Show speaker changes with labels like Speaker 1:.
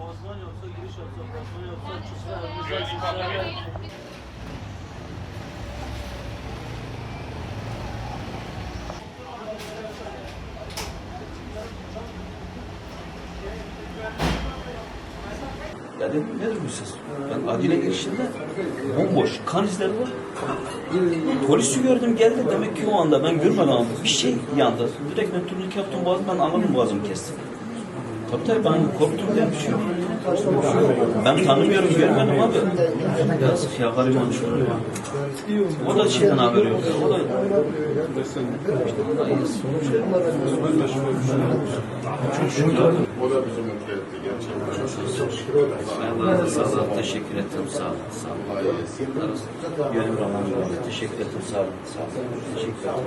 Speaker 1: Osman yoksa giriş yoksa Osman yoksa çıksa önümüzden çıksa
Speaker 2: Ya dedim nedir bu ses? Ben adile girişinde bomboş kan izleri var. Polisi gördüm geldi demek ki o anda ben görmedim ama bir şey yandı. Direkt ben turnike yaptım boğazım ben anladım boğazımı kestim. Tabii tabii ben korktum diye bir şey yok. Ben tanımıyorum görmedim abi. Yazık ya gariban şu. O da şeyden haberi yok. O da
Speaker 3: O da etti gerçekten.
Speaker 2: ben de sağ teşekkür ettim sağ olun. Sağ olun. Gönül Rahman teşekkür ettim sağ olun. Sağ olun. Teşekkür ederim.